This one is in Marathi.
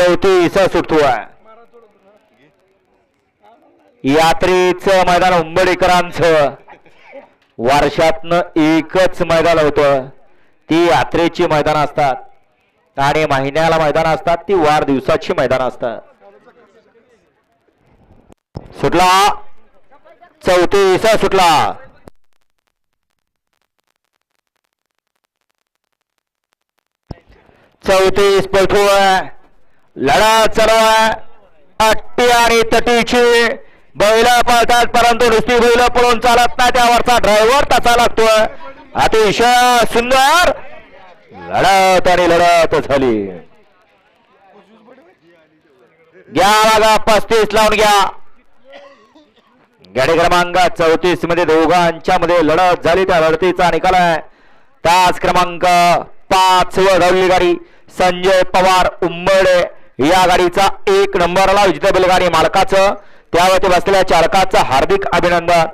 चौथी इसा सुटतो आहे. यात्रेचं मैदान उंबडेकरांचं. वर्षातनं एकच मैदान होतं. ती यात्रेची मैदान असतात. आणि महिन्याला मैदान असतात ती वाढदिवसाची मैदान असतात. सुटला? चौतीस सुटला. चौतीस पळतोय लढा चालू अट्टी आणि तटीची बैल पळतात परंतु नुसती बैल पळून चालत नाही. त्यावरचा ड्रायव्हर तसा लागतोय अतिशय सुंदर लढत आणि लढत झाली. घ्या बघा पस्तीस लावून घ्या. गाडी क्रमांक चौतीसमध्ये दोघांच्या मध्ये लढत झाली. त्या लढतीचा निकाल आहे. तास क्रमांक पाच व गाडी. संजय पवार उंबडे या गाडीचा एक नंबरला विजेता बैलगाडी मालकाचं त्यावरती बसलेल्या चालकाचं हार्दिक अभिनंदन.